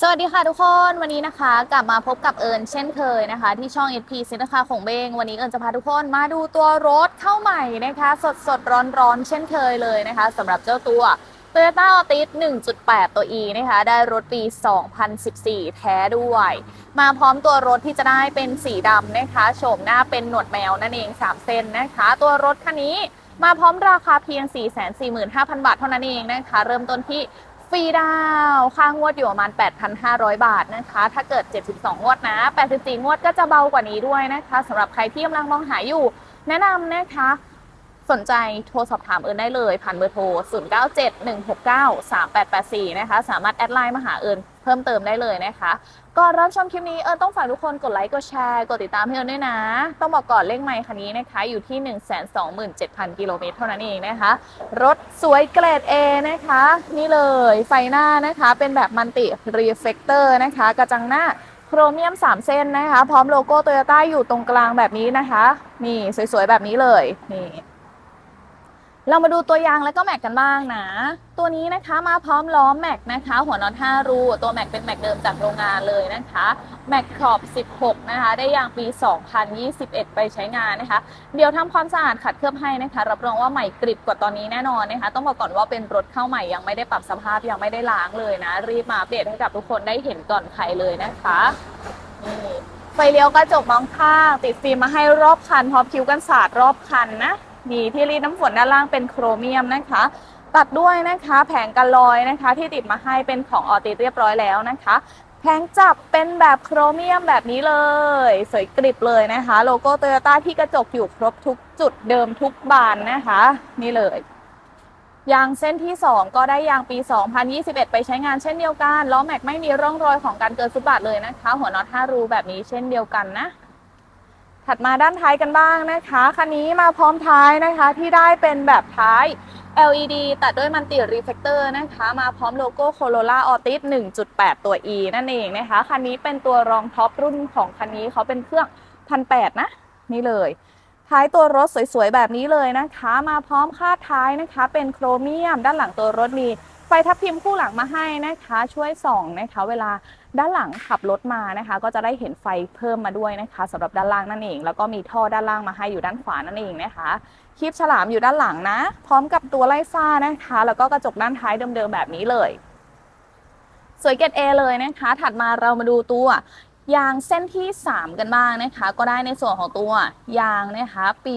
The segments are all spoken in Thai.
สวัสดีค่ะทุกคนวันนี้นะคะ กลับมาพบกับเอิญเช่นเคยนะคะ ที่ช่อง SP สินค้าของเบง วันนี้เอิญจะพาทุกคนมาดูตัวรถเข้าใหม่นะคะ สดสดร้อนร้อนเช่นเคยเลยนะคะสำหรับเจ้าตัว Toyota Altis 1.8 ตัว E นะคะ ได้รถปี 2014 แท้ด้วย มาพร้อมตัวรถที่จะได้เป็นสีดำนะคะโฉมหน้าเป็นหนวดแมวนั่นเอง 3 เส้นนะคะ ตัวรถคันนี้มาพร้อมราคาเพียง 445,000 บาทเท่านั้นเองนะคะ เริ่มต้นที่ ฟรีดาวค่างวดอยู่ประมาณ 8,500 บาทนะคะ ถ้าเกิด 72 งวดนะ 84 งวดก็จะเบากว่านี้ด้วยนะคะสำหรับใครที่กำลังมองหาอยู่ แนะนำนะคะ สนใจโทรสอบถามเอิญได้เลย ผ่านเบอร์โทร 0971693884 นะคะ สามารถแอดไลน์มาหาเอิญ เพิ่มเติมได้เลยนะคะก่อนรับชมคลิปนี้เอิญต้องฝากทุกคนกดไลค์กดแชร์กดติดตามให้เอิญด้วยนะ ต้องบอกก่อนเลขไมค์คันนี้นะคะ อยู่ที่ 127,000 กิโลเมตรเท่านั้นเองนะคะ รถสวยเกรด A นะคะ นี่เลยไฟหน้านะคะ เป็นแบบมันติรีเฟกเตอร์นะคะ กระจังหน้าโครเมียม 3 เส้นนะคะ พร้อมโลโก้โตโยต้าอยู่ตรงกลางแบบนี้นะคะ นี่สวยๆแบบนี้เลยนี่ เรามาดูตัวยางแล้วก็แม็กกันบ้างนะ ตัวนี้นะคะมาพร้อมล้อแม็กนะคะ หัวน็อต5รู ตัวแม็กเป็นแม็กเดิมจากโรงงานเลยนะคะแม็กขอบ 16 นะคะ ได้ยางปี 2021 ไปใช้งานนะคะ เดี๋ยวทำความสะอาดขัดเคลือบให้นะคะ รับรองว่าใหม่กริบกว่าตอนนี้แน่นอนนะคะ ต้องบอกก่อนว่าเป็นรถเข้าใหม่ยังไม่ได้ปรับสภาพยังไม่ได้ล้างเลยนะ รีบมาอัปเดตให้กับทุกคนได้เห็นก่อนใครเลยนะคะนี่ไฟเลี้ยวกระจกมองข้างติดฟิล์มมาให้รอบคันพร้อมคิ้วกันสาดรอบคันนะ มีที่รีดน้ำฝนด้านล่างเป็นโครเมียมนะคะ ตัดด้วยนะคะแผงกันลอยนะคะ ที่ติดมาให้เป็นของออติเรียบร้อยแล้วนะคะแผงจับเป็นแบบโครเมียมแบบนี้เลย สวยกริบเลยนะคะ โลโก้โตโยต้าที่กระจกอยู่ครบทุกจุดเดิมทุกบานนะคะ นี่เลยยางเส้นที่ 2 ก็ได้ยางปี 2021 ไปใช้งานเช่นเดียวกันล้อแม็กไม่มีร่องรอยของการเกินฟุตบาทเลยนะคะ หัวน็อต5รูแบบนี้เช่นเดียวกันนะ ถัดมาด้านท้ายกันบ้างนะคะคันนี้มาพร้อมท้ายนะคะที่ได้เป็นแบบท้าย LED ตัดด้วยมันติรีเฟกเตอร์นะคะ มาพร้อมโลโก้ Corolla Altis 1.8 ตัว E นั่นเองนะคะ คันนี้เป็นตัวรองท็อปรุ่นของคันนี้เขาเป็นเครื่องพันแนะ นี่เลย ท้ายตัวรถสวยๆ แบบนี้เลยนะคะ มาพร้อมคาดท้ายนะคะ เป็นโครเมียม ด้านหลังตัวรถมีไฟทับทิมคู่หลังมาให้นะคะ ช่วยส่องนะคะ เวลา ด้านหลังขับรถมานะคะ ก็จะได้เห็นไฟเพิ่มมาด้วยนะคะสำหรับด้านล่างนั่นเอง แล้วก็มีท่อด้านล่างมาให้อยู่ด้านขวานั่นเองนะคะคลิปฉลามอยู่ด้านหลังนะ พร้อมกับตัวไล่ฟ้านะคะ แล้วก็กระจกด้านท้ายเดิมๆแบบนี้เลย สวยเกรดเอเลยนะคะ ถัดมาเรามาดูตัวยางเส้นที่ 3 กันบ้างนะคะ ก็ได้ในส่วนของตัวยางนะคะ ปี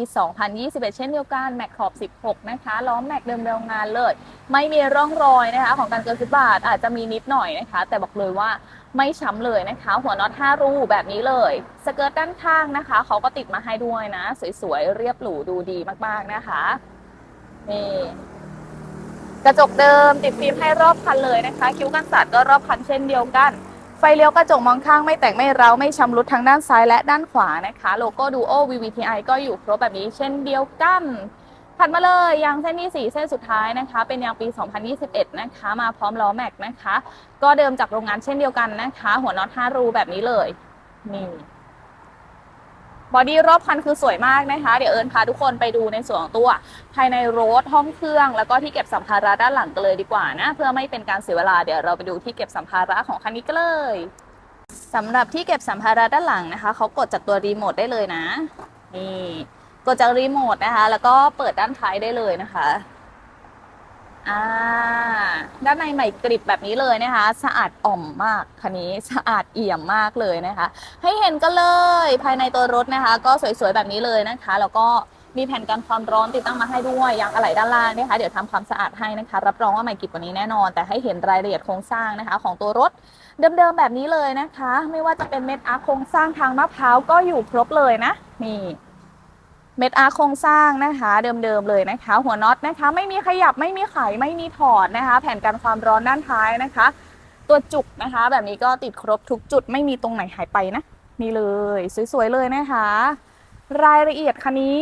2021 เช่นเดียวกันแม็กขอบ 16 นะคะล้อแม็กเดิมโรงงานเลย ไม่มีร่องรอยนะคะ ของการเกินฟุตบาทอาจจะมีนิดหน่อยนะคะ แต่บอกเลยว่า ไม่ช้ำเลยนะคะ หัวน็อต5รูแบบนี้เลย สเกิร์ตด้านข้างนะคะเขาก็ติดมาให้ด้วยนะ สวยๆ เรียบหรูดูดีมากๆนะคะนี่กระจกเดิมติดฟิล์มให้รอบคันเลยนะคะ คิ้วกันสาดก็รอบคันเช่นเดียวกัน ไฟเลี้ยวกระจกมองข้างไม่แตกไม่เร้าไม่ชำรุดทั้งด้านซ้ายและด้านขวานะคะ โลโก้ดูโอ VVTi ก็อยู่ครบแบบนี้เช่นเดียวกัน ถัดมาเลยยางเส้นที่ 4 เส้นสุดท้ายนะคะ เป็นยางปี 2021 นะคะ มาพร้อมล้อแม็กนะคะ ก็เดิมจากโรงงานเช่นเดียวกันนะคะ หัวน็อต5รูแบบนี้เลยนี่บอดี้รอบคันคือสวยมากนะคะ เดี๋ยวเอิญพาทุกคนไปดูในส่วนของตัว ภายในรถห้องเครื่อง แล้วก็ที่เก็บสัมภาระด้านหลังกันเลยดีกว่านะ เพื่อไม่เป็นการเสียเวลาเดี๋ยวเราไปดูที่เก็บสัมภาระของคันนี้กันเลยสำหรับที่เก็บสัมภาระด้านหลังนะคะเขากดจากตัวรีโมทได้เลยนะนี่ กดจากรีโมทนะคะ แล้วก็เปิดด้านท้ายได้เลยนะคะอ่าด้านในใหม่กริบแบบนี้เลยนะคะ สะอาดอ่อมมากคันนี้สะอาดเอี่ยมมากเลยนะคะ ให้เห็นกันเลยภายในตัวรถนะคะ ก็สวยๆแบบนี้เลยนะคะ แล้วก็มีแผ่นกันความร้อนติดตั้งมาให้ด้วยยางอะไหล่ด้านล่างนะคะเดี๋ยวทำความสะอาดให้นะคะ รับรองว่าใหม่กริบกว่านี้แน่นอน แต่ให้เห็นรายละเอียดโครงสร้างนะคะ ของตัวรถเดิมๆแบบนี้เลยนะคะ ไม่ว่าจะเป็นเม็ดอาร์คโครงสร้างทางมะพร้าวก็อยู่ครบเลยนะนี่ เม็ดอาร์คโครงสร้างนะคะเดิมๆเลยนะคะ หัวน็อตนะคะ ไม่มีขยับไม่มีไขไม่มีถอดนะคะ แผ่นกันความร้อนด้านท้ายนะคะ ตัวจุกนะคะ แบบนี้ก็ติดครบทุกจุดไม่มีตรงไหนหายไปนะนี่เลย สวยๆเลยนะคะ รายละเอียดคันนี้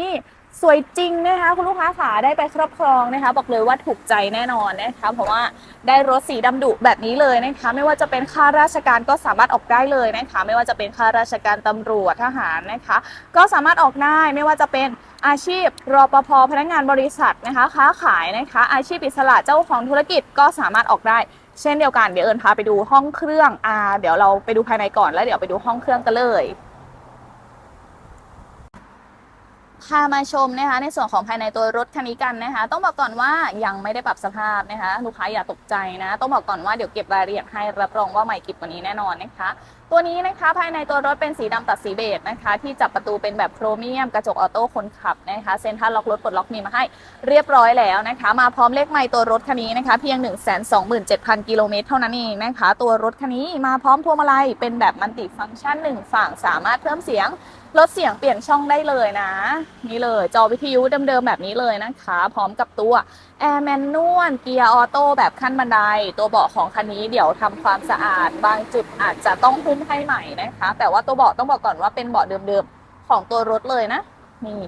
สวยจริงนะคะคุณลูกค้าขาได้ไปครอบครองนะคะ บอกเลยว่าถูกใจแน่นอนนะคะเพราะว่าได้รถสีดำดุแบบนี้เลยนะคะไม่ว่าจะเป็นข้าราชการก็สามารถออกได้เลยนะคะไม่ว่าจะเป็นข้าราชการตำรวจทหารนะคะ ก็สามารถออกได้ไม่ว่าจะเป็นอาชีพรปภพนักงานบริษัทนะคะค้าขายนะคะอาชีพอิสระเจ้าของธุรกิจก็สามารถออกได้เช่นเดียวกันเดี๋ยวเอิญพาไปดูห้องเครื่องอ่าเดี๋ยวเราไปดูภายในก่อนแล้วเดี๋ยวไปดูห้องเครื่องกันเลย พามาชมนะคะในส่วนของภายในตัวรถคันนี้กันนะคะ ต้องบอกก่อนว่ายังไม่ได้ปรับสภาพนะคะ ลูกค้าอย่าตกใจนะ ต้องบอกก่อนว่าเดี๋ยวเก็บรายละเอียดให้รับรองว่าใหม่กิบกว่านี้แน่นอนนะคะตัวนี้นะคะภายในตัวรถเป็นสีดำตัดสีเบจนะคะ ที่จับประตูเป็นแบบโครเมียมกระจกออโต้คนขับนะคะเซ็นทรัลล็อกรถปลดล็อกมีมาให้เรียบร้อยแล้วนะคะ มาพร้อมเลขไมล์ตัวรถคันนี้นะคะ เพียง 1 2 7 0 0 0 กิโลเมตรเท่านั้นเองนะคะ ตัวรถคันนี้มาพร้อมพวงมาลัยเป็นแบบมัลติฟังก์ชันหนึ่งฝั่งสามารถเพิ่มเสียงลดเสียงเปลี่ยนช่องได้เลยนะ นี่เลย จอวิทยุเดิมๆแบบนี้เลยนะคะ พร้อมกับตัวแอร์แมนนวลเกียร์ออโต้แบบขั้นบันได ตัวเบาะของคันนี้เดี๋ยวทำความสะอาด บางจุดอาจจะต้องหุมให้ใหม่นะคะ แต่ว่าตัวเบาะต้องบอกก่อนว่าเป็นเบาะเดิมๆของตัวรถเลยนะนี่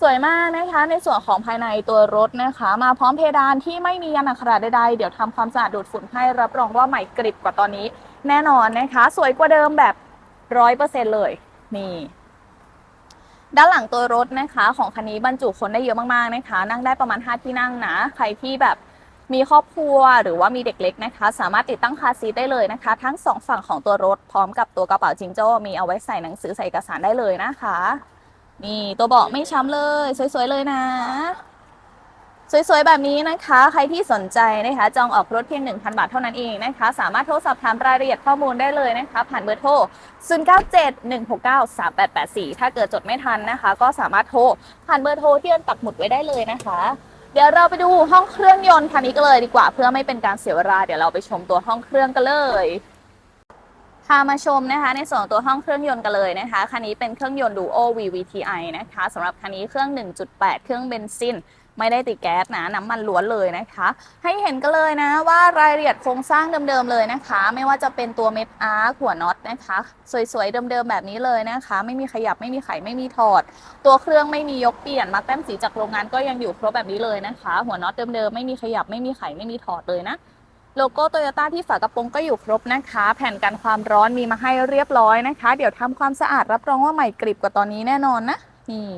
สวยมากนะคะ ในส่วนของภายในตัวรถนะคะ มาพร้อมเพดานที่ไม่มียันอักขระใดๆเดี๋ยวทำความสะอาดดูดฝุ่นให้รับรองว่าใหม่กริบกว่าตอนนี้ แน่นอนนะคะ สวยกว่าเดิมแบบร้อยเปอร์เซ็นเลยนี่ด้านหลังตัวรถนะคะ ของคันนี้บรรจุคนได้เยอะมากๆนะคะ นั่งได้ประมาณ 5 ที่นั่งนะ ใครที่แบบ มีครอบครัวหรือว่ามีเด็กเล็กนะคะ สามารถติดตั้งคาซีได้เลยนะคะ ทั้งสองฝั่งของตัวรถพร้อมกับตัวกระเป๋าจิงโจ้มีเอาไว้ใส่หนังสือใส่เอกสารได้เลยนะคะ นี่ตัวเบาะไม่ช้ำเลย สวยๆเลยนะ สวยๆแบบนี้นะคะ ใครที่สนใจนะคะ จองออกรถเพียง 1,000 บาทเท่านั้นเองนะคะ สามารถโทรสอบถามรายละเอียดข้อมูลได้เลยนะคะ ผ่านเบอร์โทร 0971693884 ถ้าเกิดจดไม่ทันนะคะ ก็สามารถโทรผ่านเบอร์โทรที่เอินปักหมุดไว้ได้เลยนะคะ เดี๋ยวเราไปดูห้องเครื่องยนต์คันนี้กันเลยดีกว่า เพื่อไม่เป็นการเสียเวลาเดี๋ยวเราไปชมตัวห้องเครื่องกันเลยพามาชมนะคะ ในส่วนตัวห้องเครื่องยนต์กันเลยนะคะคันนี้เป็นเครื่องยนต์ Duo VVTi นะคะสำหรับคันนี้เครื่อง 1.8 เครื่องเบนซิน ไม่ได้ติดแก๊สนะน้ำมันล้วนเลยนะคะ ให้เห็นกันเลยนะว่ารายละเอียดโครงสร้างเดิมๆเลยนะคะ ไม่ว่าจะเป็นตัวเม็ดอาร์หัวน็อตนะคะ สวยๆเดิมๆแบบนี้เลยนะคะ ไม่มีขยับไม่มีไขไม่มีถอด ตัวเครื่องไม่มียกเปลี่ยนมาแต้มสีจากโรงงานก็ยังอยู่ครบแบบนี้เลยนะคะ หัวน็อตเดิมๆไม่มีขยับไม่มีไขไม่มีถอดเลยนะโลโก้โตโยต้าที่ฝากระโปรงก็อยู่ครบนะคะ แผ่นกันความร้อนมีมาให้เรียบร้อยนะคะ เดี๋ยวทำความสะอาดรับรองว่าใหม่กริบกว่าตอนนี้แน่นอนนะนี่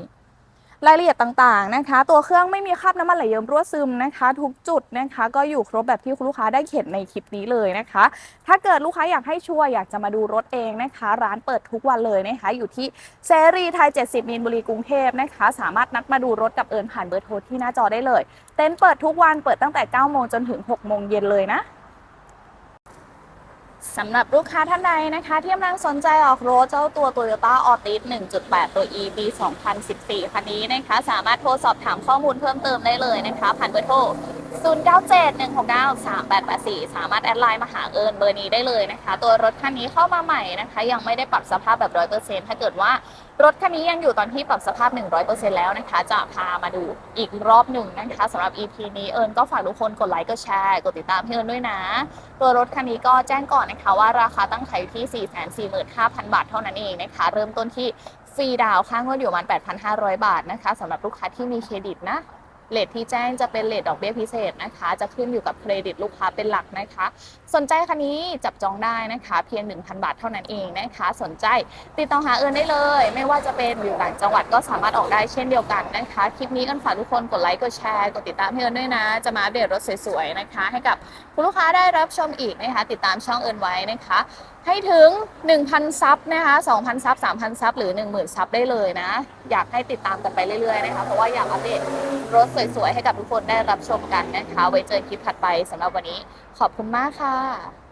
รายละเอียดต่างๆนะคะ ตัวเครื่องไม่มีคราบน้ำมันไหลเยิ้มรั่วซึมนะคะ ทุกจุดนะคะ ก็อยู่ครบแบบที่คุณลูกค้าได้เห็นในคลิปนี้เลยนะคะ ถ้าเกิดลูกค้าอยากให้ชัวร์อยากจะมาดูรถเองนะคะ ร้านเปิดทุกวันเลยนะคะอยู่ที่เซรีไทย 70 มีนบุรีกรุงเทพนะคะ สามารถนัดมาดูรถกับเอิญผ่านเบอร์โทรที่หน้าจอได้เลย เต็นท์เปิดทุกวันเปิดตั้งแต่ 9 โมงจนถึง 6 โมงเย็นเลยนะ สำหรับลูกค้าท่านใดนะคะ ที่กำลังสนใจออกรถเจ้าตัว Toyota Altis 1.8 ตัว EB 2014 คันนี้นะคะ สามารถโทรสอบถามข้อมูลเพิ่มเติมได้เลยนะคะ ผ่านเบอร์โทร 0971693884 สามารถแอดไลน์มาหาเอิญเบอร์นี้ได้เลยนะคะ ตัวรถคันนี้เข้ามาใหม่นะคะ ยังไม่ได้ปรับสภาพแบบ 100%ถ้าเกิดว่ารถคันนี้ยังอยู่ตอนที่ปรับสภาพ 100%แล้วนะคะ จะพามาดูอีกรอบหนึ่งนะคะสำหรับ EP นี้เอิญก็ฝากทุกคนกดไลค์กดแชร์กดติดตามพี่เอิญด้วยนะ ตัวรถคันนี้ก็แจ้งก่อนนะคะว่าราคาตั้งขายอยู่ที่ 445,000 บาทเท่านั้นเองนะคะ เริ่มต้นที่ฟรีดาวค่างวดอยู่ประมาณ8,500 บาทนะคะสำหรับลูกค้าที่มีเครดิตนะ เลทที่แจ้งจะเป็นเลทดอกเบี้ยพิเศษนะคะ จะขึ้นอยู่กับเครดิตลูกค้าเป็นหลักนะคะ สนใจคันนี้จับจองได้นะคะ เพียง 1,000 บาทเท่านั้นเองนะคะ สนใจติดต่อหาเอิญได้เลย ไม่ว่าจะเป็นอยู่ต่างจังหวัดก็สามารถออกได้เช่นเดียวกันนะคะ คลิปนี้เอิญฝากทุกคนกดไลค์กดแชร์กดติดตามให้เอิญด้วยนะ จะมาเดตรถสวยๆนะคะ ให้กับคุณลูกค้าได้รับชมอีกนะคะ ติดตามช่องเอิญไว้นะคะ ให้ถึง 1,000 ซับนะคะ 2,000 ซับ 3,000 ซับ หรือ 10,000 ซับได้เลยนะ อยากให้ติดตามกันไปเรื่อยๆนะคะ เพราะว่าอยากอัปเดตรถสวยๆ ให้กับทุกคนได้รับชมกันนะคะ ไว้เจอคลิปถัดไปสำหรับวันนี้ขอบคุณมากค่ะ